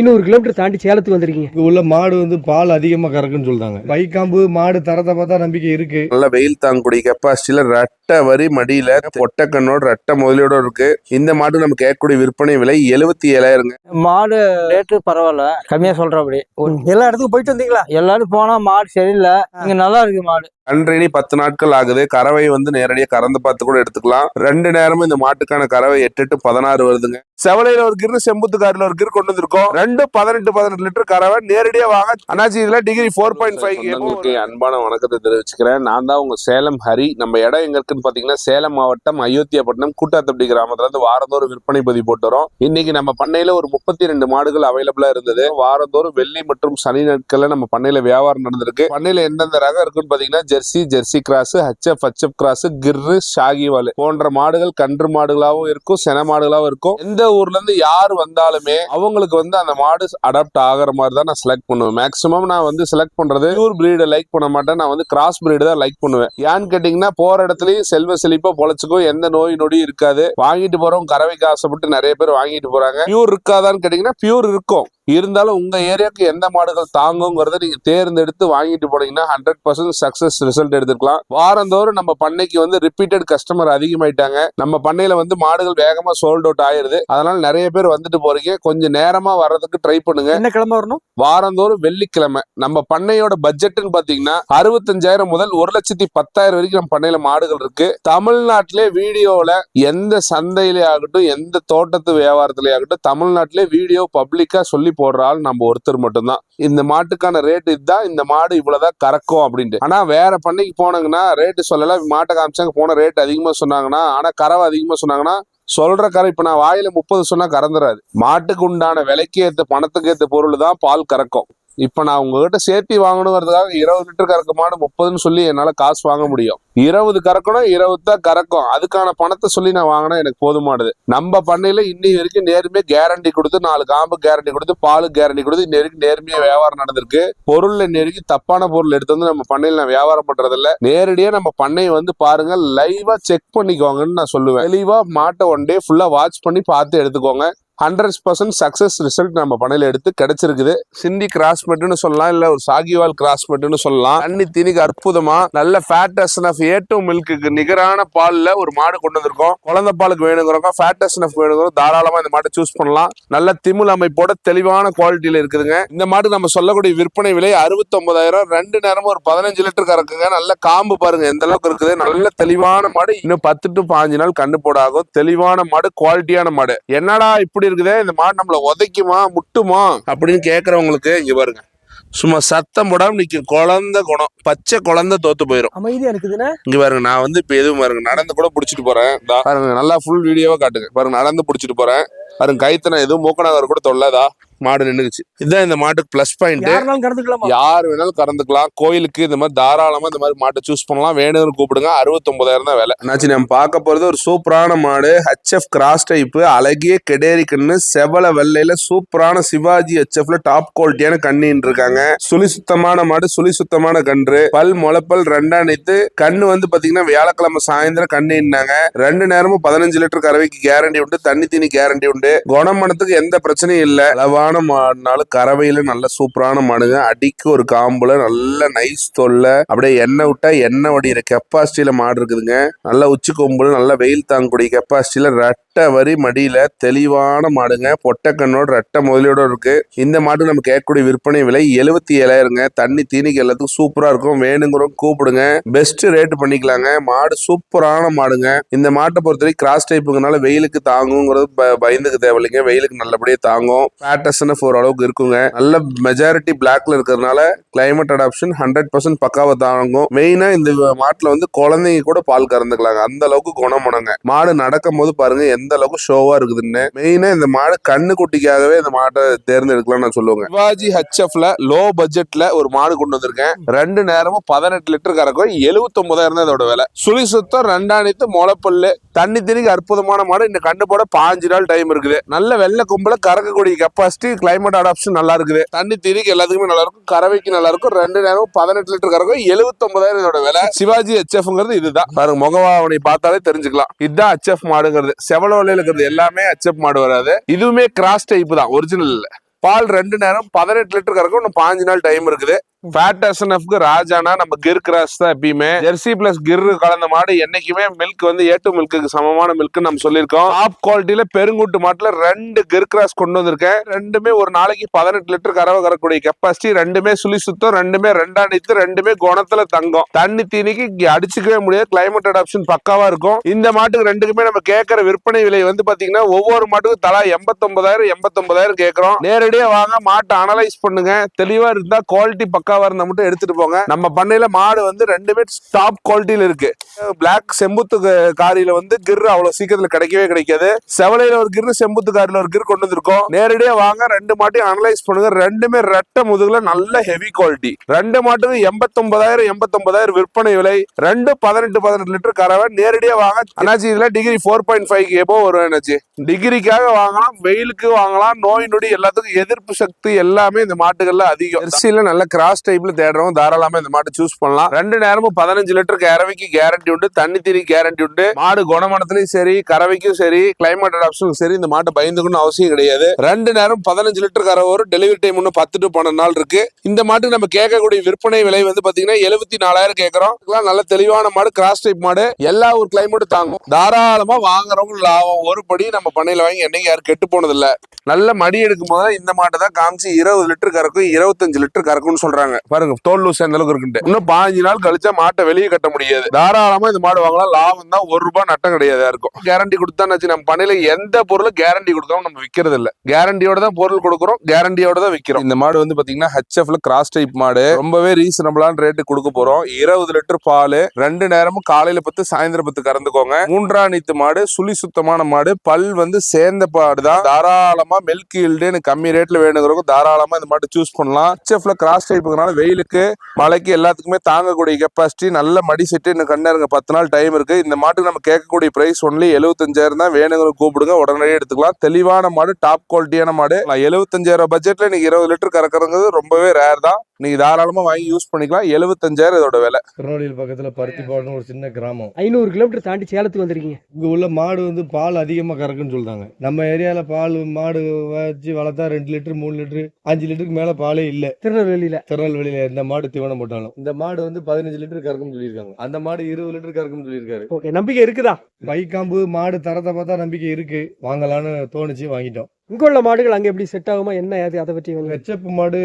ஐநூறு கிலோமீட்டர் தாண்டி சேலத்துக்கு வந்திருக்கீங்க. இங்க உள்ள மாடு வந்து பால் அதிகமா கறக்குன்னு சொல்றாங்க. பைக்காம்பு மாடு தரத்தை பார்த்தா நம்பிக்கை இருக்கு. நல்ல வெயில் தாங்கக்கூடிய கெப்பாசிட்டியில ரெட்டை வரி மடியில பொட்டக்கண்ணோட ரெட்டை முதலியோட இருக்கு. இந்த மாடு நம்ம கேட்கக்கூடிய விற்பனை விலை எழுபத்தி ஏழாயிரங்க. மாடு ரேட்டு பரவாயில்ல. கம்மியா சொல்றபடி எல்லா இடத்துக்கும் போயிட்டு வந்தீங்களா? எல்லாரும் போனா மாடு சரியில்லை. இங்க நல்லா இருக்கு மாடு. கன்றேனி பத்து நாட்கள் ஆகுது. கறவை வந்து நேரடியா கறந்து பார்த்து கூட எடுத்துக்கலாம். ரெண்டு நேரமும் இந்த மாட்டுக்கான கறவை எட்டு டு பதினாறு வருதுங்க. செவலையில ஒரு கிரு செம்புத்துக்காரில ஒரு கிரு கொண்டு வந்திருக்கோம். ரெண்டு பதினெட்டு பதினெட்டு லிட்டர் கறவை நேரடியா வாங்க. அண்ணாச்சி இதுல டிகிரி ஃபோர் பாயிண்ட் ஃபைவ் அன்பான வணக்கத்தை தெரிவிச்சுக்கிறேன். நான் தான் உங்க சேலம் ஹரி. நம்ம இடம் எங்க இருக்குன்னு பாத்தீங்கன்னா சேலம் மாவட்டம் அயோத்தியாப்பட்டினம் கூட்டாத்தப்படி கிராமத்துல இருந்து வாரந்தோறும் விற்பனை பதிவு போட்டு வரோம். இன்னைக்கு நம்ம பண்ணையில ஒரு முப்பத்தி ரெண்டு மாடுகள் அவைலபிளா இருந்தது. வாரந்தோறும் வெள்ளி மற்றும் சனி நாட்கள்ல நம்ம பண்ணையில வியாபாரம் நடந்திருக்கு. பண்ணையில எந்தெந்த ரகம் இருக்குன்னு பாத்தீங்கன்னா Jersey Jersey cross HF HF cross Gir Sahiwal போன்ற மாடுகள் கன்று மாடுகளாகவும் இருக்கும் சென மாடுகளாகவும் இருக்கும். எந்த ஊர்ல இருந்து யார் வந்தாலுமே அவங்களுக்கு வந்து அந்த மாடு அடாப்ட் ஆகிற மாதிரி தான் நான் செலக்ட் பண்ணுவேன். மேக்ஸிமம் நான் வந்து செலக்ட் பண்றது பியூர் பிரீடை லைக் பண்ண மாட்டேன். நான் வந்து கிராஸ் பிரீடு தான் லைக் பண்ணுவேன். ஏன்னு கேட்டீங்கன்னா போற இடத்துலயும் செல்வ செழிப்பா பொழைச்சிக்கும் எந்த நோய் நொடியும் இருக்காது. வாங்கிட்டு போறவங்க கறவைக்கு ஆசைப்பட்டு நிறைய பேர் வாங்கிட்டு போறாங்க. பியூர் இருக்காதான்னு கேட்டீங்கன்னா பியூர் இருக்கும். இருந்தாலும் உங்க ஏரியாவுக்கு எந்த மாடுகள் தாங்குங்கிறத நீங்க தேர்ந்தெடுத்து வாங்கிட்டு போனீங்கன்னா ஹண்ட்ரட் பர்சன்ட் சக்சஸ் ரிசல்ட் எடுத்துக்கலாம் வாரந்தோறும் நம்ம பண்ணைக்கு வந்து ரிப்பீட்டட் கஸ்டமர் அதிகமாயிட்டாங்க. நம்ம பண்ணையில வந்து மாடுகள் வேகமா சோல்ட் அவுட் ஆயிருது. அதனால நிறைய பேர் வந்துட்டு போறீங்க. கொஞ்சம் நேரமா வர்றதுக்கு ட்ரை பண்ணுங்க. என்ன கிழமை வரணும்? வாரந்தோறும் வெள்ளிக்கிழமை. நம்ம பண்ணையோட பட்ஜெட்னு பாத்தீங்கன்னா அறுபத்தஞ்சாயிரம் முதல் ஒரு லட்சத்தி பத்தாயிரம் வரைக்கும் நம்ம பண்ணையில மாடுகள் இருக்கு. தமிழ்நாட்டிலே வீடியோல எந்த சந்தையிலே ஆகட்டும் எந்த தோட்டத்து வியாபாரத்திலே ஆகட்டும் தமிழ்நாட்டிலே வீடியோ பப்ளிக்கா சொல்லி போடுற ஆள் நம்ம ஒருத்தர் மட்டும்தான். இந்த மாட்டுக்கான ரேட் இதுதான் இந்த மாடு இவ்வளவுதான் கறக்கும் அப்படின்ட்டு. ஆனா வேற பண்ணைக்கு போனாங்கன்னா ரேட்டு சொல்லல மாட்டை காமிச்சாங்க போன ரேட் அதிகமா சொன்னாங்கன்னா ஆனா கறவை அதிகமா சொன்னாங்கன்னா சொல்ற கரை இப்ப நான் வாயில முப்பது சொன்னா கறந்துறாது. மாட்டுக்கு உண்டான விலைக்கு ஏத்த பணத்துக்கு ஏத்த பொருள் தான் பால் கறக்கும். இப்போ நான் உங்ககிட்ட சேர்த்தி வாங்கணுங்கிறதுக்காக இருபது லிட்டர் கறக்க மாடு முப்பதுன்னு சொல்லி என்னால் காசு வாங்க முடியும். இருபது கறக்கணும் இருபது தான் கறக்கும். அதுக்கான பணத்தை சொல்லி நான் வாங்கினா எனக்கு போதுமானது. நம்ம பண்ணையில் இன்னி வரைக்கும் நேர்மையாக கேரண்டி கொடுத்து நாலு காம்பு கேரண்டி கொடுத்து பால் கேரண்டி கொடுத்து இன்னி வரைக்கும் நேர்மையாக வியாபாரம் நடந்திருக்கு. பொருள் இன்னி வரைக்கும் தப்பான பொருள் எடுத்து வந்து நம்ம பண்ணையில் நான் வியாபாரம் பண்ணுறதில்ல நேரடியாக நம்ம பண்ணையை வந்து பாருங்கள் லைவாக செக் பண்ணிக்கோங்கன்னு நான் சொல்லுவேன். தெளிவா மாட்டை ஒன் டே ஃபுல்லாக வாட்ச் பண்ணி பார்த்து எடுத்துக்கோங்க. ஹண்ட்ரட் பர்சன்ட் சக்ஸஸ் ரிசல்ட் நம்ம பணையில் எடுத்து கிடைச்சிருக்குது. சிந்தி கிராஸ்மெட்னு சொல்லலாம் இல்லை ஒரு சாகிவால் கிராஸ்மெட்னு சொல்லலாம். தண்ணி தீனிக்கு அற்புதமாக நல்ல ஃபேட்டஸ்ன் ஆஃப் ஏ டூ மில்க்குக்கு நிகரான பாலில் ஒரு மாடு கொண்டு வந்திருக்கோம். குழந்தை பாலுக்கு வேணுங்கிறவங்க ஃபேட்டஸ்ன் ஆஃப் வேணுங்கிறோம் தாராளமாக இந்த மாட்டை சூஸ் பண்ணலாம். நல்ல திமிழ் அமைப்போட தெளிவான குவாலிட்டியில் இருக்குதுங்க. இந்த மாடு நம்ம சொல்லக்கூடிய விற்பனை விலை அறுபத்தொன்பதாயிரம். ரெண்டு நேரமும் ஒரு பதினஞ்சு லிட்டர் கறக்குங்க. நல்ல காம்பு பாருங்க எந்த அளவுக்கு இருக்குது? நல்ல தெளிவான மாடு. இன்னும் பத்து டு பாஞ்சு நாள் கண்ணு போடாகும். தெளிவான மாடு குவாலிட்டியான மாடு. என்னடா இப்படி இருக்குதே? இந்த மாடு நம்மள உதைக்குமா? முட்டுமா? அப்படின்னு கேக்குறவங்களுக்கு இங்க பாருங்க. சும்மா சத்தம் போடாம நிக்கும். குழந்தை குணம். பச்சை குழந்தை தோத்து போயிரும். அமைதியா இருக்குதுன்னா இங்க பாருங்க நான் வந்து இப்ப எதுவும் பாருங்க நடந்து கூட புடிச்சிட்டு போறேன். பாருங்க நல்லா ஃபுல் வீடியோவா காட்டுங்க பாருங்க நடந்து புடிச்சிட்டு போறேன். பாருங்க கைத்தனை எதுவும் மூக்கநாகர் கூட தொல்லாதா? மாடு நின்னுக்குச்சு. இதுதான் இந்த மாட்டுக்கு பிளஸ் பாயிண்ட் யார் வேணாலும் கறந்துக்கலாம்? கோயிலுக்கு இந்த மாதிரி தாராளமா இந்த மாதிரி மாட்டை சூஸ் பண்ணலாம். வேணும்னு கூப்பிடுங்க. அறுபத்தொன்பதாயிரம் தான் விலை. என்னாச்சு நம்ம பார்க்க போறது ஒரு சூப்பரான மாடு. ஹெச்எஃப் கிராஸ் டைப் அழகிய கெடேரி கண்ணு செவல வெள்ளையில சூப்பரான சிவாஜி ஹெச்எஃப்ல டாப் குவாலிட்டியான கண்ணின்னு இருக்காங்க. சுழி சுத்தமான மாடு சுழி சுத்தமான கன்று. பல் முளைப்பல் ரெண்டா நித்து கண்ணு வந்து பாத்தீங்கன்னா வியாழக்கிழமை சாயந்தரம் கண்ணின்னாங்க. ரெண்டு நேரமும் பதினஞ்சு லிட்டர் கறவைக்கு கேரண்டி உண்டு. தண்ணி தீனி கேரண்டி உண்டு. குணமனத்துக்கு எந்த பிரச்சனையும் இல்ல. அளவான மாடுனாலும் கறவையில நல்ல சூப்பரான மாடுங்க. அடிக்கு ஒரு காம்புல நல்ல நைஸ் தொல்லை அப்படியே எண்ணெய் விட்டா எண்ணெய் வடிகிற கெப்பாசிட்டியில மாடு இருக்குதுங்க. நல்ல உச்சி கொம்புல நல்ல வெயில் தாங்கக்கூடிய கெப்பாசிட்டியில ரெட்டை வரி மடியில தெளிவான மாடுங்க. பொட்டக்கண்ணோட ரெட்டை முதலியோட இருக்கு. இந்த மாடு நம்ம கேட்கக்கூடிய விற்பனை விலை எழுபத்தி ஏழாயிரங்க. தண்ணி தீனிக்கு எல்லாத்துக்கும் சூப்பரா இருக்கும். வேணுங்கிறவங்க கூப்பிடுங்க. பெஸ்ட் ரேட் பண்ணிக்கலாங்க. மாடு சூப்பரான மாடுங்க. இந்த மாட்டை பொறுத்தவரை கிராஸ் டைப்புங்கனால வெயிலுக்கு தாங்குங்கிறது ப- பயந்துக்கு தேவையில்லைங்க. வெயிலுக்கு நல்லபடியாக தாங்கும். ஃபேட்டஸ்ன்னு ஒரு அளவுக்கு இருக்குங்க. நல்ல மெஜாரிட்டி பிளாக்ல இருக்கிறதுனால கிளைமேட் அடாப்ஷன் ஹண்ட்ரட் பர்சன்ட் பக்காவை தாங்கும். மெயினா இந்த மாட்டுல வந்து குழந்தைங்க கூட பால் கறந்துக்கலாங்க. அந்த அளவுக்கு குணமுணங்க மாடு நடக்கும் போது பாருங்க எந்த அளவுக்கு ஷோவா இருக்குதுன்னு. மெயினா இந்த மாடு கண்ணு குட்டிக்காகவே இந்த மாட்டை தேர்ந்தெடுக்கலாம் நான் சொல்லுவேங்க. சிவாஜி ஹெச்எஃப்ல லோ பட்ஜெட்ல ஒரு மாடு கொண்டு வந்திருக்கேன். ரெண்டு நேரமும் பதினெட்டு லிட்டர் கறக்கும். எழுபத்தொன்பதாயிரம் தான் இதோட விலை. சுழி சுத்தம் ரெண்டாணித்து முளைப்பல்லு. தண்ணி திரிக்கு அற்புதமான மாடு. இந்த கண்டு போட பாஞ்சு நாள் டைம் இருக்குது. நல்ல வெள்ளை கும்பல கறக்கக்கூடிய கெப்பாசிட்டி கிளைமேட் அடாப்ஷன் நல்லா இருக்குது. தண்ணி திரிக்கு எல்லாத்துக்குமே நல்லா இருக்கும். கறவைக்கு நல்லா இருக்கும். ரெண்டு நேரம் பதினெட்டு லிட்டர் கறக்கும். எழுபத்தொன்பதாயிரம் இதோட விலை. சிவாஜி ஹெச்எஃப்ங்கிறது இதுதான். பாருங்க முகவாவனை பார்த்தாலே தெரிஞ்சுக்கலாம். இதுதான் ஹெச்எஃப் மாடுங்கிறது. செவல வலையில இருக்கிறது எல்லாமே ஹெச்எஃப் மாடு வராது. இதுவுமே கிராஸ் டைப் தான் ஒரிஜினல் இல்ல பால் ரெண்டு நேரம் பதினெட்டு லிட்டர் கறக்கும். இன்னும் பாஞ்சு நாள் டைம் இருக்குது. ஃபேட் எஸ்என்எஃப்க்கு ராஜானா நம்ம கிர் கிராஸ் தான் எப்பயுமே. ஜெர்சி பிளஸ் கிர் கலந்த மாடு என்னைக்குமே மில்க் வந்து ஏ டு மில்க்கு சமமான மில்க் நம்ம சொல்லியிருக்கோம். டாப் குவாலிட்டியில பெருங்குட்டு மாட்டுல ரெண்டு கிர் கிராஸ் கொண்டு வந்திருக்கேன். ரெண்டுமே ஒரு நாளைக்கு பதினெட்டு லிட்டர் கறவை கறக்கூடிய கெப்பாசிட்டி ரெண்டுமே சுழி சுத்தம் ரெண்டுமே ரெண்டாம் நீத்து ரெண்டுமே குணத்துல தங்கும். தண்ணி தீனிக்கு அடிச்சுக்கவே முடியாது. கிளைமேட் அடாப்ஷன் பக்காவா இருக்கும். இந்த மாட்டுக்கு ரெண்டுக்குமே நம்ம கேட்கற விற்பனை விலை வந்து பாத்தீங்கன்னா ஒவ்வொரு மாட்டுக்கும் தலா எண்பத்தொன்பதாயிரம் எண்பத்தொன்பதாயிரம் கேட்கறோம். நேரடியா வாங்க மாட்டை அனலைஸ் பண்ணுங்க. தெளிவா இருந்தா குவாலிட்டி பக்காவா இருந்தா மட்டும் எடுத்துட்டு போங்க. நம்ம பண்ணையில மாடு வந்து ரெண்டுமே டாப் குவாலிட்டியில இருக்கு. பிளாக் செம்புத்து காரியில வந்து கிர் அவ்வளவு சீக்கிரத்துல கிடைக்கவே கிடைக்காது. செவலையில ஒரு கிர் செம்புத்து காரில ஒரு கிர் கொண்டு வந்திருக்கோம். நேரடியா வாங்க ரெண்டு மாட்டையும் அனலைஸ் பண்ணுங்க. ரெண்டுமே ரெட்டை முதுகுல நல்ல ஹெவி குவாலிட்டி ரெண்டு மாட்டுக்கும் எண்பத்தொன்பதாயிரம் எண்பத்தொன்பதாயிரம் விற்பனை விலை. ரெண்டு பதினெட்டு பதினெட்டு லிட்டர் கறவை. நேரடியா வாங்க. அண்ணாச்சி இதுல degree four point five above வரும் என்னாச்சு டிகிரிக்காக வாங்கலாம் வெயிலுக்கு வாங்கலாம் நோய் நொடி எல்லாத்துக்கும் எதிர்ப்பு சக்தி எல்லாமே இந்த மாட்டுகள்ல அதிகம். அரிசியில நல்ல கிராஸ் டைப்ல தேடுறவங்க தாராளமா இந்த மாட்டை சூஸ் பண்ணலாம். ரெண்டு நேரமும் பதினஞ்சு லிட்டர் கறவைக்கு கேரண்டி உண்டு. தண்ணி தீனி கேரண்டி உண்டு. மாடு குணமனத்திலயும் சரி கறவைக்கும் சரி கிளைமேட் அடாப்ஷனும் சரி இந்த மாட்டை பயந்துக்கணும் அவசியம் கிடையாது. ரெண்டு நேரம் பதினஞ்சு லிட்டர் கறவை வரும் டெலிவரி டைம் இன்னும் பத்து டு பன்னெண்டு நாள் இருக்கு. இந்த மாட்டுக்கு நம்ம கேட்கக்கூடிய விற்பனை விலை வந்து பாத்தீங்கன்னா எழுபத்தி நாலாயிரம் கேட்கறோம். நல்ல தெளிவான மாடு கிராஸ் டைப் மாடு. எல்லா ஒரு கிளைமேட்டும் தாங்கும். தாராளமா வாங்குறவங்க லாபம். ஒரு படி நம்ம பண்ணையில வாங்கி என்னைக்கு யாரும் கெட்டு போனது இல்ல நல்ல மடி எடுக்கும் போது இந்த மாட்டை தான் காமிச்சு இருபது லிட்டர் கறக்கும் இருபத்தஞ்சு லிட்டர் கறக்கும்னு சொல்றாங்க. பாருங்க தோல் லூஸ் அந்த அளவுக்கு இருக்குன்ட்டு. இன்னும் பாஞ்சு நாள் கழிச்சா மாட்டை வெளியே கட்ட முடியாது. தாராளமா இந்த மாடு வாங்கலாம். லாபம் தான் ஒரு ரூபாய் நட்டம் கிடையாது இருக்கும் கேரண்டி கொடுத்தாச்சு நம்ம பண்ணையில எந்த பொருளும் கேரண்டி கொடுக்காம நம்ம விற்கிறது இல்ல. கேரண்டியோட தான் பொருள் கொடுக்குறோம் கேரண்டியோட தான் விற்கிறோம் இந்த மாடு வந்து பாத்தீங்கன்னா ஹெச்எஃப்ல கிராஸ் டைப் மாடு. ரொம்பவே ரீசனபிளான ரேட்டு கொடுக்க போறோம். இருபது லிட்டர் பால் ரெண்டு நேரமும் காலையில பத்து சாயந்தரம் பத்து கறந்துக்கோங்க. மூன்றாம் நீத்து மாடு சுழி சுத்தமான மாடு. பல் வந்து சேர்ந்த பாடு தான். தாராளமா மில்க் ஈல்டு கம்மி ரேட்ல வேணுங்கிறவங்க தாராளமா இந்த மாடு சூஸ் பண்ணலாம். ஹெச்எஃப்ல கிராஸ் டைப்புனால வெயிலுக்கு மழைக்கு எல்லாத்துக்குமே தாங்கக்கூடிய கெப்பாசிட்டி நல்ல மடி செட்டு இன்னும் கண்ணருங்க பத்து நாள் டைம் இருக்கு. இந்த மாட்டுக்கு நம்ம கேட்கக்கூடிய பிரைஸ் ஒன்லி எழுபத்தஞ்சாயிரம் தான் வேணுங்கிற கூப்பிடுங்க. உடனடியே எடுத்துக்கலாம். தெளிவான மாடு டாப் குவாலிட்டியான மாடு. எழுபத்தஞ்சாயிரம் பட்ஜெட்ல நீங்க இருபது லிட்டர் கறக்குறது ரொம்பவே ரேர் தான். நீங்க தாராளமா வாங்கி யூஸ் பண்ணிக்கலாம். எழுபத்தஞ்சாயிரம் இதோட விலை. திருநெல்வேலி பக்கத்துல பருத்திப்பாடுன்னு ஒரு சின்ன கிராமம். ஐநூறு கிலோமீட்டர் தாண்டி சேலத்துக்கு வந்திருக்கீங்க. இங்க உள்ள மாடு வந்து பால் அதிகமா கறக்குன்னு சொல்றாங்க. நம்ம ஏரியால பால் மாடு வச்சு வளர்த்தா ரெண்டு லிட்டர் மூணு லிட்டர் அஞ்சு லிட்டருக்கு மேல பாலே இல்ல. திருநெல்வேலியில. திருநெல்வேலியில எந்த மாடு தீவனம் போட்டாலும். இந்த மாடு வந்து பதினஞ்சு லிட்டர் கறக்கும்னு சொல்லியிருக்காங்க. அந்த மாடு இருபது லிட்டர் கறக்கும்னு சொல்லியிருக்காரு. ஓகே நம்பிக்கை இருக்குதா? பைக்காம்பு மாடு தரத்தை பார்த்தா நம்பிக்கை இருக்கு. வாங்கலாம்னு தோணுச்சு வாங்கிட்டோம். இங்க உள்ள மாடுகள் அங்க எப்படி செட் ஆகுமா? என்ன ஏது அதை பற்றி வந்து வெச்சப்பு மாடு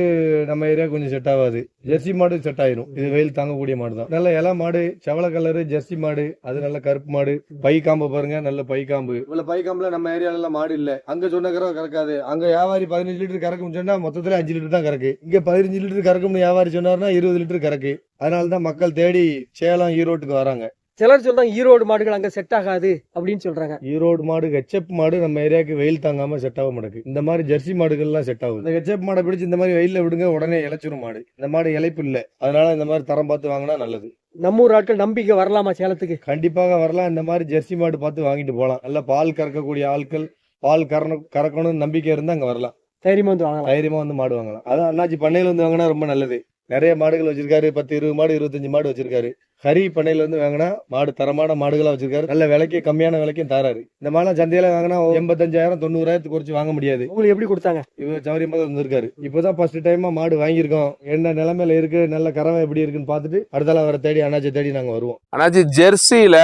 நம்ம ஏரியா கொஞ்சம் செட் ஆகாது. ஜெர்சி மாடு செட் ஆயிரும். இது வெயில் தாங்கக்கூடிய மாடு தான் நல்ல இலை மாடு செவல கலரு ஜெர்சி மாடு அது நல்ல கருப்பு மாடு. பை காம்பு பாருங்க நல்ல பை காம்பு. இவ்வளவு பை காம்புல நம்ம ஏரியால எல்லாம் மாடு இல்ல. அங்க சொன்ன கறவை கறக்காது. அங்க வியாபாரி பதினஞ்சு லிட்டர் கறக்கும் சொன்னா மொத்தத்துல அஞ்சு லிட்டர் தான் கறக்கு. இங்க பதினஞ்சு லிட்டர் கறக்கும்னு வியாபாரி சொன்னாருன்னா இருபது லிட்டர் கறக்கு. அதனால தான் மக்கள் தேடி சேலம் ஈரோட்டுக்கு வராங்க. சிலர் சொல்றாங்க ஈரோடு மாடுகள் அங்க செட் ஆகாது அப்படின்னு சொல்றாங்க. ஈரோடு மாடு ஹெச்எப் மாடு நம்ம ஏரியாவுக்கு வெயில் தாங்காம செட் ஆக மாட்டேங்குது. இந்த மாதிரி ஜெர்சி மாடுகள்லாம் செட் ஆகுது. இந்த ஹெச்எப் மாடை பிடிச்சி இந்த மாதிரி வெயில்ல விடுங்க உடனே இளைச்சிரும் மாடு. இந்த மாடு இளைப்பு இல்ல. அதனால இந்த மாதிரி தரம் பார்த்து வாங்கினா நல்லது. நம்ம ஊர் ஆட்கள் நம்பிக்கை வரலாமா சேலத்துக்கு? கண்டிப்பாக வரலாம். இந்த மாதிரி ஜெர்சி மாடு பார்த்து வாங்கிட்டு போகலாம். நல்ல பால் கறக்கக்கூடிய ஆட்கள் பால் கறன கறக்கணும்னு நம்பிக்கை இருந்தா அங்க வரலாம். தைரியமா வந்து வாங்கலாம். தைரியமா வந்து மாடு வாங்கலாம். அதான் அண்ணாச்சி பண்ணையில வந்து வாங்கினா ரொம்ப நல்லது. நிறைய மாடுகள் வச்சிருக்காரு. பத்து இருபது மாடு இருபத்தஞ்சு மாடு வச்சிருக்காரு. ஹரி பண்ணையில வந்து வாங்கினா மாடு தரமான மாடுகளா வச்சிருக்காரு. நல்ல விலைக்கு கம்மியான விலைக்கும் தராரு. இந்த மாதிரிலாம் சந்தையில வாங்கினா எண்பத்தஞ்சாயிரம் தொண்ணூறாயிரத்துக்கு குறைச்சு வாங்க முடியாது. உங்களுக்கு எப்படி கொடுத்தாங்க? இவர் சௌரியமாக வந்திருக்காரு. இப்போதான் ஃபர்ஸ்ட் டைமா மாடு வாங்கியிருக்கோம். என்ன நிலைமையில இருக்கு நல்ல கறவை எப்படி இருக்குன்னு பார்த்துட்டு அடுத்தால அவரை தேடி அண்ணாச்சி தேடி நாங்க வருவோம். அண்ணாச்சி ஜெர்சியில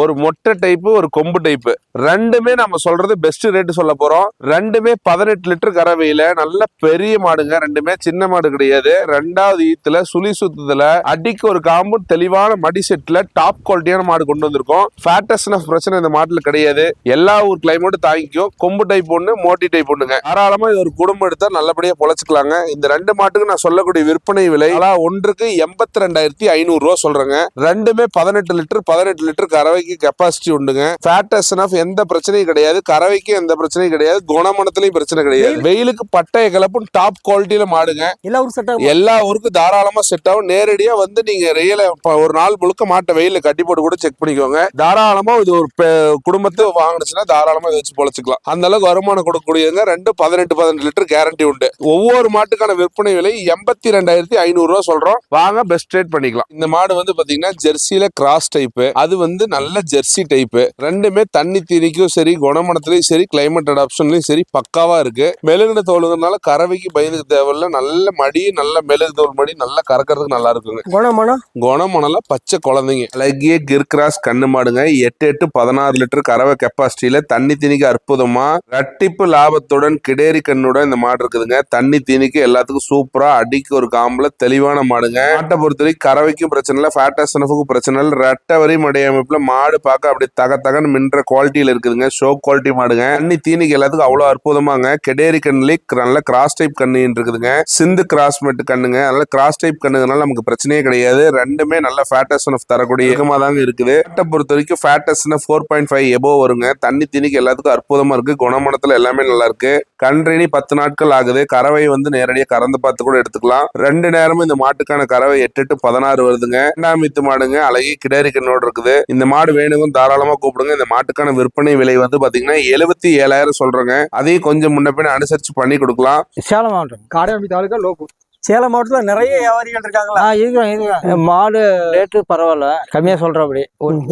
ஒரு மொட்டை டைப்பு ஒரு கொம்பு டைப்பு ரெண்டுமே நம்ம சொல்றது பெஸ்ட் ரேட் சொல்ல போறோம். ரெண்டுமே பதினெட்டு லிட்டர் கறவையில நல்ல பெரிய மாடுங்க. ரெண்டுமே சின்ன மாடு கிடையாது. ரெண்டாவது ஈத்துல சுழி சுத்தத்துல அடிக்கு ஒரு காம்பு தெளிவான மடி செட்ல டாப் குவாலிட்டியான மாடு கொண்டு வந்திருக்கோம். ஃபேட்டஸ்னஸ் பிரச்சனை இந்த மாட்டுல கிடையாது. எல்லா ஊர் கிளைமேட்டும் தாங்கிக்கும். கொம்பு டைப் ஒண்ணு மோட்டி டைப் ஒண்ணுங்க. தாராளமா இது ஒரு குடும்பம் எடுத்தா நல்லபடியா பொழைச்சுக்கலாங்க. இந்த ரெண்டு மாட்டுக்கு நான் சொல்லக்கூடிய விற்பனை விலை ஒன்றுக்கு எண்பத்தி ரெண்டாயிரத்தி ஐநூறு ரூபா சொல்றேங்க. ரெண்டுமே பதினெட்டு லிட்டர் பதினெட்டு லிட்டர் கறவைக்கு கெப்பாசிட்டி உண்டுங்க. ஃபேட்டஸ்னஸ் எந்த பிரச்சனையும் கிடையாது. கறவைக்கு எந்த பிரச்சனையும் கிடையாது. குணமனத்திலையும் பிரச்சனை கிடையாது. வெயிலுக்கு பட்டைய கலப்பும் டாப் குவாலிட்டியில மாடுங்க. எல்லா ஊருக்கும் தாராளமா செட் ஆகும். நேரடியா வந்து நீங்க ரியல ஒரு நாள் நாள் முழுக்க மாட்டை வெயில கட்டி போட்டு கூட செக் பண்ணிக்கோங்க. தாராளமா இது ஒரு குடும்பத்தை வாங்கினுச்சுன்னா தாராளமா வச்சு பொழைச்சிக்கலாம். அந்த அளவுக்கு வருமானம் கொடுக்கக்கூடியவங்க ரெண்டு பதினெட்டு பதினெட்டு லிட்டர் கேரண்டி உண்டு. ஒவ்வொரு மாட்டுக்கான விற்பனை விலை எண்பத்தி ரெண்டாயிரத்தி ஐநூறு ரூபா சொல்றோம். வாங்க பெஸ்ட் ரேட் பண்ணிக்கலாம். இந்த மாடு வந்து பாத்தீங்கன்னா ஜெர்சியில கிராஸ் டைப் அது வந்து நல்ல ஜெர்சி டைப் ரெண்டுமே தண்ணி தீனிக்கும் சரி குணமணத்திலயும் சரி கிளைமேட் அடாப்ஷன்லயும் சரி பக்காவா இருக்கு. மெழுகுன தோலுங்கிறதுனால கறவைக்கு பயந்துக்க தேவையில்ல. நல்ல மடி நல்ல மெழுகு தோல் மடி நல்லா கறக்கிறதுக்கு நல்லா இருக்குங்க. குணமனம்? குணமணல பச்சை குழந்தைங்க. அழகிய கிர்கிராஸ் கண்ணு மாடுங்க. எட்டு எட்டு பதினாறு லிட்டர் கறவை கெப்பாசிட்டியில தண்ணி தீனிக்கு அற்புதமா ரட்டிப்பு லாபத்துடன் கிடேரி கண்ணுடன் இந்த மாடு இருக்குதுங்க. தண்ணி தீனிக்கு எல்லாத்துக்கும் சூப்பரா அடிக்கு ஒரு காம்புல தெளிவான மாடுங்க. மாட்டை பொறுத்தவரைக்கும் கறவைக்கும் பிரச்சனை இல்லை ஃபேட்டஸ்னஃபுக்கும் பிரச்சனை இல்லை. ரெட்டை வரி மடை அமைப்புல மாடு பார்க்க அப்படி தக தகன்னு மின்ற குவாலிட்டியில இருக்குதுங்க. ஷோ குவாலிட்டி மாடுங்க. தண்ணி தீனிக்கு எல்லாத்துக்கும் அவ்வளவு அற்புதமாங்க. கெடேரி கண்ணுல நல்ல கிராஸ் டைப் கண்ணு இருக்குதுங்க. சிந்து கிராஸ் மெட் கண்ணுங்க. அதனால கிராஸ் டைப் கண்ணுங்கனால நமக்கு பிரச்சனையே கிடையாது. ரெண்டுமே நல்ல ஃபேட்டஸ்னஃப் தரக்கூடிய இயக்கமா தாங்க இருக்குது. ஃபேட்டை பொறுத்த வரைக்கும் ஃபேட்டஸ்ன ஃபோர் பாயிண்ட் ஃபைவ் எபோ வருங்க. தண்ணி தீனிக்கு எல்லாத்துக்கும் அற்புதமா இருக்கு. குணமனத்துல எல்லாமே நல்லா இருக்கு. கன்றினி பத்து நாட்கள் ஆகுது. கறவை வந்து நேரடியா கறந்து பார்த்து கூட எடுத்துக்கலாம். ரெண்டு நேரமும் இந்த மாட்டுக்கான கறவை எட்டு எட்டு பதினாறு வருதுங்க. ரெண்டாம் வித்து மாடுங்க அழகி கிடேரி கண்ணோடு இருக்குது. இந்த மாடு வேணுங்க தாராளமா கூப்பிடுங்க. இந்த மாட்டுக்கான விற்பனை விலை வந்து பாத்தீங்கன்னா எழுபத்தி ஏழாயிரம் சொல்றேங்க. அதையும் கொஞ்சம் முன்ன பின்ன அனுசரிச்சு பண்ணி கொடுக்கலாம். சேலம் மாவட்டம் காடையாம்பி தாலுக்கா லோக்கு சேலம் மாவட்டத்துல நிறைய வியாபாரிகள் இருக்காங்களா? இருக்கிறோம் இருக்கிறோம் மாடு ரேட்டு பரவாயில்ல. கம்மியா சொல்றபடி.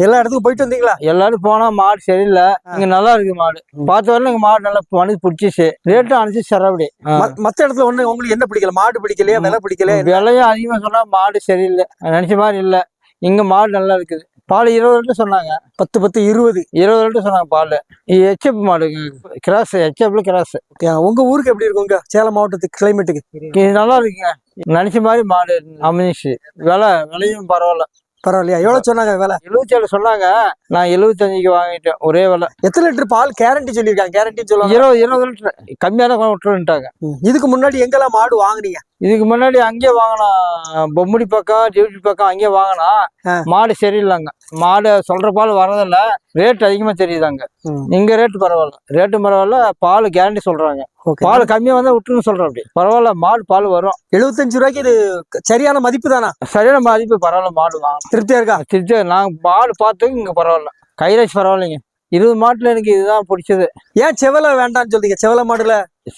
எல்லா இடத்துக்கும் போயிட்டு வந்தீங்களா? எல்லாரும் போனா மாடு சரியில்லை. இங்க நல்லா இருக்கு மாடு. பார்த்த வரல இங்க மாடு நல்லா மனசு பிடிச்சிச்சு. ரேட்டும் அனுப்பிச்சு சரபடி மத்த இடத்துல ஒண்ணு உங்களுக்கு என்ன பிடிக்கல? மாடு பிடிக்கலையா? விலை பிடிக்கலையா? விலையும் அதிகமா சொன்னா மாடு சரியில்லை. நினைச்ச மாதிரி இல்ல. இங்க மாடு நல்லா இருக்குது. பால் இருபது லிட்டர் சொன்னாங்க. பத்து பத்து இருபது. இருபது லிட்டர் சொன்னாங்க பால். ஹெச்எப் மாடு கிராஸ் ஹெச்எப்ல கிராஸ். உங்க ஊருக்கு எப்படி இருக்குங்க? சேலம் மாவட்டத்துக்கு கிளைமேட்டுக்கு நல்லா இருக்குங்க. நினைச்ச மாதிரி மாடு அமைஞ்சிச்சு. விலை விலையும் பரவாயில்ல. பரவாயில்லையா? எவ்வளவு சொன்னாங்க விலை? எழுபத்தி ஏழு சொன்னாங்க. நான் எழுபத்தஞ்சுக்கு வாங்கிட்டேன். ஒரே விலை. எத்தனை லிட்டர் பால்? கேரண்டி சொல்லியிருக்காங்க. கேரண்டி சொல்லுவாங்க. இருபது இருபது லிட்டர். கம்மியான விட்டுருன்ட்டாங்க. இதுக்கு முன்னாடி எங்கெல்லாம் மாடு வாங்குனீங்க? இதுக்கு முன்னாடி அங்கேயே வாங்கினோம் பொம்முடி பக்கம் டியூட்டி பக்கம் அங்கேயே வாங்கினா. மாடு சரியில்லைங்க. மாடு சொல்ற பால் வரதில்ல ரேட் அதிகமா தெரியுதாங்க. இங்க ரேட் பரவாயில்ல. ரேட்டு பரவாயில்ல பால் கேரண்டி சொல்றாங்க. பால் கம்மியா வந்தா விட்டுருன்னு சொல்றேன் அப்படி. பரவாயில்ல மாடு பால் வரும். எழுபத்தஞ்சு ரூபாய்க்கு இது சரியான மதிப்பு தானா? சரியான மதிப்பு பரவாயில்ல மாடு வாங்க திருப்தியா இருக்கா? திருச்சி நாங்க மாடு பார்த்துக்கு இங்க பரவாயில்ல. கைராசி பரவாயில்லைங்க. இருபது மாட்டுல எனக்கு இதுதான் பிடிச்சது. ஏன் செவலை வேண்டாம்னு சொல்றீங்க? செவல மாடுல?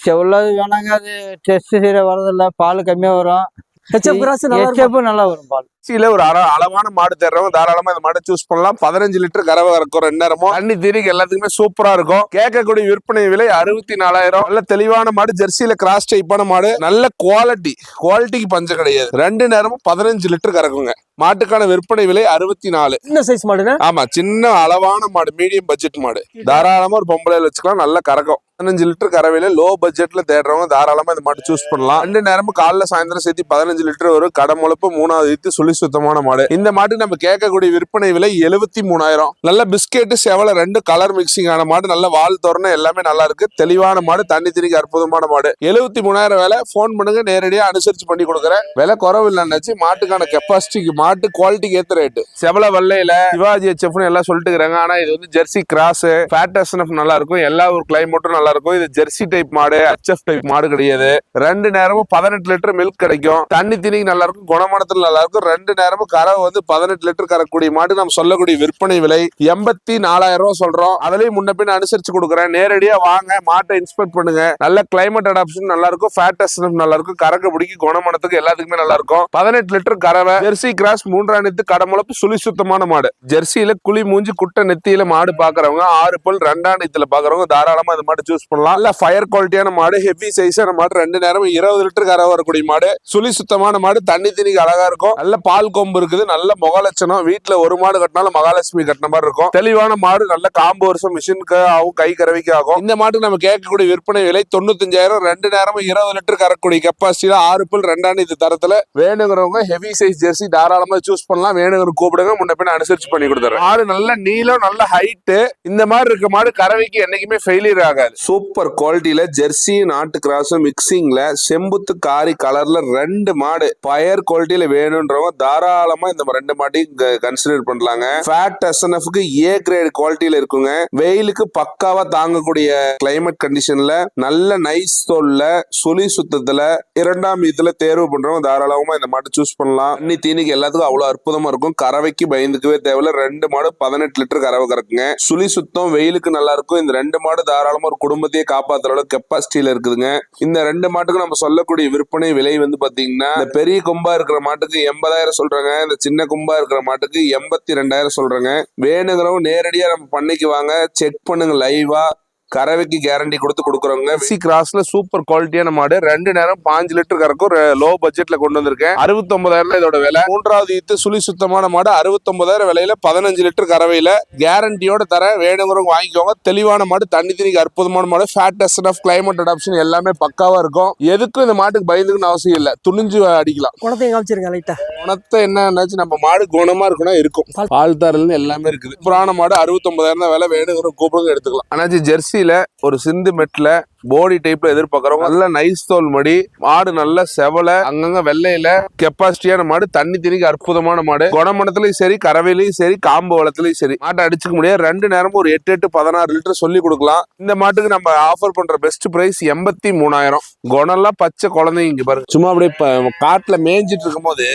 செவ்வளவு வேணாங்க அது டெஸ்ட் சரியா வரதில்ல. பால் கம்மியா வரும். ஹெச்எப் கிராஸ் நல்லா இருக்கும் வரும் பால். சில ஒரு அற அளவான மாடு தேடுறவங்க தாராளமா இந்த மாடை சூஸ் பண்ணலாம். பதினஞ்சு லிட்டர் கறவை கறக்கும் ரெண்டு நேரமும் தண்ணி தீனிக்கு எல்லாத்துக்குமே சூப்பரா இருக்கும். கேட்கக்கூடிய விற்பனை விலை அறுபத்தி நாலாயிரம். நல்ல தெளிவான மாடு ஜெர்சியில கிராஸ் டைப்பான மாடு. நல்ல குவாலிட்டி குவாலிட்டிக்கு பஞ்சம் கிடையாது. ரெண்டு நேரமும் பதினஞ்சு லிட்டர் கறக்குங்க. மாட்டுக்கான விற்பனை விலை அறுபத்தி நாலு சின்ன சைஸ் மாடுனா? ஆமா சின்ன அளவான மாடு மீடியம் பட்ஜெட் மாடு. தாராளமா ஒரு பொம்பளையில வச்சுக்கலாம் நல்லா கறக்கும். பதினஞ்சு லிட்டர் கறவையில லோ பட்ஜெட்ல தேடுறவங்க தாராளமா இந்த மாடு சூஸ் பண்ணலாம். ரெண்டு நேரமும் காலைல சாயந்தரம் சேர்த்து பதினஞ்சு லிட்டர் வரும் கடமுழப்பு மூணாவது இத்து சுழி சுத்தமான மாடு. இந்த மாட்டுக்கு நம்ம கேட்கக்கூடிய விற்பனை விலை எழுபத்தி மூணாயிரம். நல்ல பிஸ்கெட் செவல ரெண்டு கலர் மிக்சிங் ஆன மாடு நல்ல வால் தோரணை எல்லாமே நல்லா இருக்கு. தெளிவான மாடு தண்ணி திரிக்கு அற்புதமான மாடு. எழுபத்தி மூணாயிரம் விலை ஃபோன் பண்ணுங்க நேரடியா அனுசரிச்சு பண்ணி கொடுக்குறேன். விலை குறவு இல்லைன்னாச்சு மாட்டுக்கான கெப்பாசிட்டிக்கு மாட்டு குவாலிட்டிக்கு ஏத்த ரேட்டு செவல வல்லையில சிவாஜி ஹெச்எஃப்னு எல்லாம் சொல்லிட்டு இருக்காங்க ஆனா இது வந்து ஜெர்சி கிராஸ் ஃபேட்டஸ்னப் நல்லா இருக்கும். எல்லா ஒரு கிளைமேட்டும் நல்லா இருக்கும். இது ஜெர்சி டைப் மாடு ஹெச்எஃப் டைப் மாடு கிடையாது. ரெண்டு நேரமும் பதினெட்டு லிட்டர் மில்க் கிடைக்கும். தண்ணி தீனிக்கு நல்லா இருக்கும். குணமானத்துல நல்லா இருக்கும். ரெண்டு நேரமும் கறவை வந்து பதினெட்டு லிட்டர் கரக்கூடிய மாடு. நம்ம சொல்லக்கூடிய விற்பனை விலை எண்பத்தி நாலாயிரம் ரூபாய் சொல்றோம். அதுலயும் முன்ன பின்ன அனுசரிச்சு கொடுக்குறேன். நேரடியா வாங்க. மாட்டை இன்ஸ்பெக்ட் பண்ணுங்க. நல்ல கிளைமேட் அடாப்ஷன் நல்லா இருக்கும். ஃபேட்டஸ் நல்லா இருக்கும். கரக்கு பிடிக்கி குணமானத்துக்கு எல்லாத்துக்குமே நல்லா இருக்கும். பதினெட்டு லிட்டர் கரவை ஜெர்சி கிராஸ் மூன்றாம் நெத்து கடமுளப்பு சுழி சுத்தமான மாடு. ஜெர்சியில குழி மூஞ்சி குட்டை நெத்தியில மாடு பாக்குறவங்க ஆறு பல் ரெண்டாம் நெத்தியில பாக்குறவங்க தாராளமா இந்த மாடு சூஸ் பண்ணலாம். இல்ல ஃபயர் குவாலிட்டியான மாடு ஹெவி சைஸான மாடு ரெண்டு நேரம் இருபது லிட்டர் கரை வரக்கூடிய மாடு. சுழி சுத்தமான மாடு தண்ணி தண்ணிக்கு அழகா இருக்கும். நல்ல பால் கொம்பு இருக்குது நல்ல முகலட்சணம். வீட்டுல ஒரு மாடு கட்டினாலும் மகாலட்சுமி கட்டின மாதிரி இருக்கும். தெளிவான மாடு நல்ல காம்பு வருஷம் மிஷினுக்கு ஆகும் கை கறவைக்கு ஆகும் இந்த மாட்டுக்கு நம்ம கேட்கக்கூடிய விற்பனை விலை தொண்ணூத்தஞ்சாயிரம். ரெண்டு நேரமும் இருபது லிட்டர் கறக்கூடிய கெப்பாசிட்டியில ஆறு புல் ரெண்டாம் இது தரத்துல வேணுங்கிறவங்க ஹெவி சைஸ் ஜெர்சி தாராளம் சூஸ் பண்ணலாம். வேணுங்கிற கூப்பிடுங்க. முன்ன பின்ன அனுசரிச்சு பண்ணி கொடுத்துறேன். மாடு நல்ல நீளம் நல்ல ஹைட்டு இந்த மாதிரி இருக்க மாடு கறவைக்கு என்னைக்குமே ஃபெயிலியர் ஆகாது. சூப்பர் குவாலிட்டியில ஜெர்சி நாட்டு கிராஸும் மிக்சிங்ல செம்புத்து காரி கலர்ல ரெண்டு மாடு. பயர் குவாலிட்டியில வேணுன்றவங்க தாராளமா இந்த ரெண்டு மாட்டையும் கன்சிடர் பண்ணலாங்க. ஃபேட் எஸ்என்எஃப்க்கு ஏ கிரேட் குவாலிட்டியில இருக்குங்க. வெயிலுக்கு பக்காவா தாங்கக்கூடிய கிளைமேட் கண்டிஷன்ல நல்ல நைஸ் தோல்ல சுழி சுத்தத்துல இரண்டாம் இதுல தேர்வு பண்றவங்க தாராளமா இந்த மாட்டை சூஸ் பண்ணலாம். தண்ணி தீனிக்கு எல்லாத்துக்கும் பார்க்கறதுக்கு அவ்வளவு அற்புதமா இருக்கும். கறவைக்கு பயந்துக்கவே தேவையில்ல. ரெண்டு மாடு பதினெட்டு லிட்டர் கறவை கறக்குங்க. சுழி சுத்தம் வெயிலுக்கு நல்லா இருக்கும். இந்த ரெண்டு மாடு தாராளமா ஒரு குடும்பத்தையே காப்பாத்துற அளவுக்கு கெப்பாசிட்டியில இருக்குதுங்க. இந்த ரெண்டு மாட்டுக்கு நம்ம சொல்லக்கூடிய விற்பனை விலை வந்து பாத்தீங்கன்னா இந்த பெரிய கொம்பா இருக்கிற மாட்டுக்கு எண்பதாயிரம் சொல்றாங்க. இந்த சின்ன கொம்பா இருக்கிற மாட்டுக்கு எண்பத்தி ரெண்டாயிரம் சொல்றாங்க. வேணுங்கிறவங்க நேரடியா நம்ம பண்ணைக்கு வாங்க. செக் பண்ணுங்க லைவா கறவைக்கு கேரண்டி கொடுத்து கொடுக்குறவங்க சி கிராஸ்ல சூப்பர் குவாலிட்டியான மாடு. ரெண்டு நேரம் பாஞ்சு லிட்டர் கறக்கும். லோ பட்ஜெட்ல கொண்டு வந்திருக்கேன். அறுபத்தொன்பதாயிரம் இதோட விலை. மூன்றாவது ஈத்து சுழி சுத்தமான மாடு. அறுபத்தொன்பதாயிரம் விலையில பதினஞ்சு லிட்டர் கறவையில. கேரண்டியோட தர வேணுங்கிறவங்க வாங்கிக்கோங்க. தெளிவான மாடு தண்ணி தண்ணிக்கு அற்புதமான மாடு. ஃபேட் ஆஃப் கிளைமேட் அடாப்ஷன் எல்லாமே பக்காவா இருக்கும். எதுக்கும் இந்த மாட்டுக்கு பயந்துக்குன்னு அவசியம் இல்லை. துணிஞ்சு அடிக்கலாம். குணத்தையும் காமிச்சிருங்க லைட்டா குணத்தை என்னன்னாச்சு நம்ம மாடு குணமா இருக்குன்னா இருக்கும். பால் தரல் எல்லாமே இருக்குது. புராண மாடு அறுபத்தொன்பதாயிரம் தான் விலை வேணுங்கிற கூப்பிடுங்க எடுத்துக்கலாம். ஆனாச்சு ஜெர்சியில ஒரு சிந்து மெட்ல போடி டைப்ல எதிர்பார்க்கறவங்க நல்ல நைஸ் தோல் மடி மாடு நல்ல செவலை அங்கங்க வெள்ளையில கெப்பாசிட்டியான மாடு தண்ணி திணிக்கு அற்புதமான மாடு. குணமணத்துலயும் சரி கறவையிலயும் சரி காம்பு வளத்துலயும் சரி. மாட்டை அடிச்சுக்க முடியாது. ரெண்டு நேரமும் ஒரு எட்டு எட்டு பதினாறு லிட்டர் சொல்லி கொடுக்கலாம். இந்த மாட்டுக்கு நம்ம ஆஃபர் பண்ற பெஸ்ட் பிரைஸ் எண்பத்தி மூணாயிரம். குணம்லாம் பச்சை குழந்தைங்க இங்க பாருங்க. சும்மா அப்படியே காட்டுல மேய்ஞ்சிட்டு இருக்கும்போது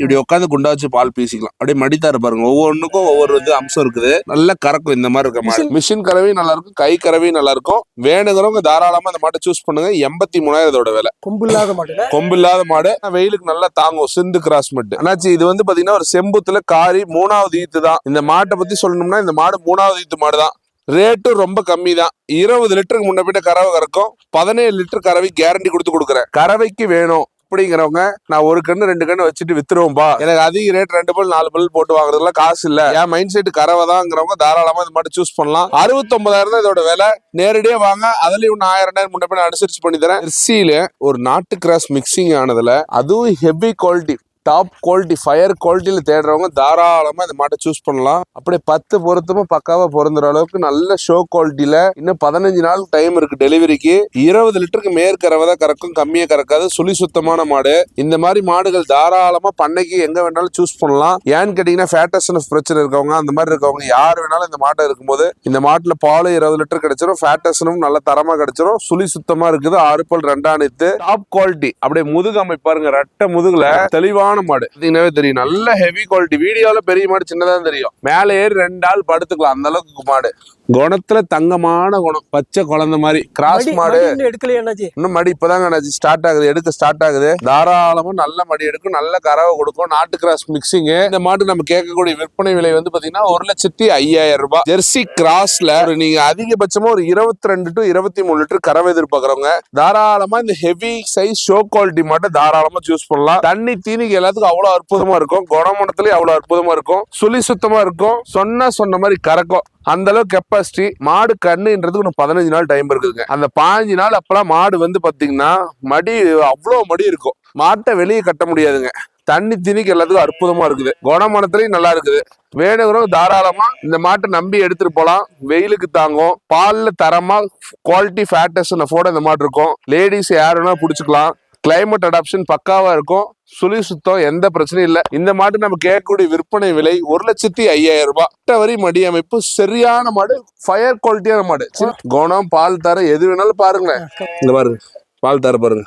இப்படி உட்காந்து குண்டா வச்சு பால் பீசிக்கலாம். அப்படியே மடித்தாரு பாருங்க. ஒவ்வொன்றுக்கும் ஒவ்வொரு இது அம்சம் இருக்குது. நல்ல கறக்கும் இந்த மாதிரி இருக்க மாடு. மிஷின் கறவையும் நல்லா இருக்கும் கை கறவையும் நல்லா இருக்கும். வேணுங்கிறவங்க தாராளமா இந்த மாட்டை சூஸ் பண்ணுங்க. எண்பத்தி மூணாயிரத்தோட விலை. கொம்பு இல்லாத மாட்டுல கொம்பு இல்லாத மாடு வெயிலுக்கு நல்லா தாங்கும். சிந்து கிராஸ் மட்டு அண்ணாச்சி இது வந்து பாத்தீங்கன்னா ஒரு செம்புத்துல காரி மூணாவது ஈத்து தான். இந்த மாட்டை பத்தி சொல்லணும்னா இந்த மாடு மூணாவது ஈத்து மாடு தான். ரேட்டும் ரொம்ப கம்மி தான். இருபது லிட்டருக்கு முன்ன போயிட்டு கறவை கறக்கும். பதினேழு லிட்டர் கறவை கேரண்டி கொடுத்து கொடுக்குறேன். கறவைக்கு வேணும். அப்படிங்கிறவங்க நான் ஒரு கண்ணு ரெண்டு கண்ணு வச்சுட்டு வித்துருவோம்பா. எனக்கு அதிக ரேட் ரெண்டு பல் நாலு பல் போட்டு வாங்குறதுலாம் காசு இல்ல. என் மைண்ட் செட் கறவை தான்ங்கிறவங்க தாராளமா இந்த மாதிரி சூஸ் பண்ணலாம். அறுபத்தொன்பதாயிரம் தான் இதோட விலை. நேரடியா வாங்க. அதுலயும் ஒன்று ஆயிரம் ரெண்டாயிரம் முன்ன அனுசரிச்சு பண்ணி தரேன். ஒரு நாட்டு கிராஸ் மிக்சிங் ஆனதுல அதுவும் heavy quality top quality fire குவாலிட்டியில் தேடுறவங்க தாராளமாக இந்த மாட்டை சூஸ் பண்ணலாம். அப்படியே பத்து பொருத்தமும் பக்காவாக பொருந்துற அளவுக்கு நல்ல ஷோ குவாலிட்டியில் இன்னும் பதினஞ்சு நாள் டைம் இருக்குது டெலிவரிக்கு இருபது லிட்டருக்கு மேற்கறவை தான் கறக்கும் கம்மியாக கறக்காது சுழி சுத்தமான மாடு. இந்த மாதிரி மாடுகள் தாராளமாக பண்ணைக்கு எங்கே வேணாலும் சூஸ் பண்ணலாம். ஏன்னு கேட்டிங்கன்னா ஃபேட்டஸ்ன பிரச்சனை இருக்கவங்க அந்த மாதிரி இருக்கவங்க யார் வேணாலும் இந்த மாட்டை இருக்கும்போது இந்த மாட்டில் பால் இருபது லிட்டர் கிடைச்சிரும் ஃபேட்டஸ்னும் நல்ல தரமாக கிடைச்சிரும் சுழி சுத்தமாக இருக்குது ஆறு பல் ரெண்டாணித்து டாப் குவாலிட்டி அப்படியே முதுகு அமைப்பாருங்க ரெட்டை முதுகில் தெளிவான மாடு. பார்த்தீங்கன்னாவே தெரியும். நல்ல ஹெவி குவாலிட்டி வீடியோல பெரிய மாடு சின்னதா தெரியும். மேலே ஏறி ரெண்டு ஆள் படுத்துக்கலாம். அந்த அளவுக்கு மாடு. குணத்துல தங்கமான குணம். பச்சை குழந்தை மாதிரி. கிராஸ் மடி மடி. இன்னும் மடி இப்பதாங்க ஸ்டார்ட் ஆகுது. எடுக்க ஸ்டார்ட் ஆகுது. தாராளமா நல்ல மடி எடுக்கும். நல்ல கறவை கொடுக்கும். நாட்டு கிராஸ் மிக்சிங் இந்த மாட்டு நம்ம கேட்கக்கூடிய விற்பனை விலை வந்து பாத்தீங்கன்னா ஒரு லட்சத்தி ஐயாயிரம் ரூபாய். ஜெர்சி கிராஸ்ல ஒரு நீங்க அதிகபட்சமா ஒரு இருபத்தி ரெண்டு டு இருபத்தி மூணு லிட்டர் கறவை எதிர்பார்க்கறவங்க தாராளமா இந்த ஹெவி சைஸ் ஷோ குவாலிட்டி மாட்டை தாராளமா சூஸ் பண்ணலாம். தண்ணி தீனிக்கு எல்லாத்துக்கும் அவ்வளவு அற்புதமா இருக்கும். குணமணத்துலயும் அவ்வளவு அற்புதமா இருக்கும். சுழி சுத்தமா இருக்கும். சொன்னா சொன்ன மாதிரி கறக்கும். அந்த அளவுக்கு கெப்பாசிட்டி மாடு கண்ணுன்றதுக்கு இன்னும் பதினஞ்சு நாள் டைம் இருக்குதுங்க. அந்த பாஞ்சு நாள் அப்பெல்லாம் மாடு வந்து பார்த்தீங்கன்னா மடி அவ்வளோ மடி இருக்கும். மாட்டை வெளியே கட்ட முடியாதுங்க. தண்ணி திணிக்கு எல்லாத்துக்கும் அற்புதமா இருக்குது. குணமணத்துலயும் நல்லா இருக்குது. வேணுங்கிறவங்க தாராளமா இந்த மாட்டை நம்பி எடுத்துட்டு போகலாம் வெயிலுக்கு தாங்கும். பால்ல தரமா குவாலிட்டி ஃபேட்டஸ் போட இந்த மாட்டு இருக்கும். லேடிஸ் யார் வேணால் பிடிச்சிக்கலாம். கிளைமேட் அடாப்ஷன் பக்காவா இருக்கும். சுழி சுத்தம் எந்த பிரச்சனையும் இல்ல. இந்த மாட்டு நம்ம கேட்கக்கூடிய விற்பனை விலை ஒரு லட்சத்தி ஐயாயிரம் ரூபாய். வரி மடி அமைப்பு சரியான மாடு ஃபயர் குவாலிட்டியான மாடு. குணம் பால் தர எது வேணாலும் பாருங்களேன். இந்த பாருங்க பால் தர பாருங்க.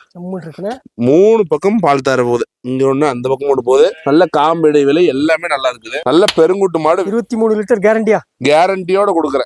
மூணு பக்கம் பால் தர போகுது. இங்க ஒண்ணு அந்த பக்கம் ஒண்ணு போகுது. நல்ல காம்பு இடைவெளி எல்லாமே நல்லா இருக்குது. நல்ல பெருங்குட்டு மாடு. இருபத்தி மூணு லிட்டர் கேரண்டியா கேரண்டியோட கொடுக்குறேன்.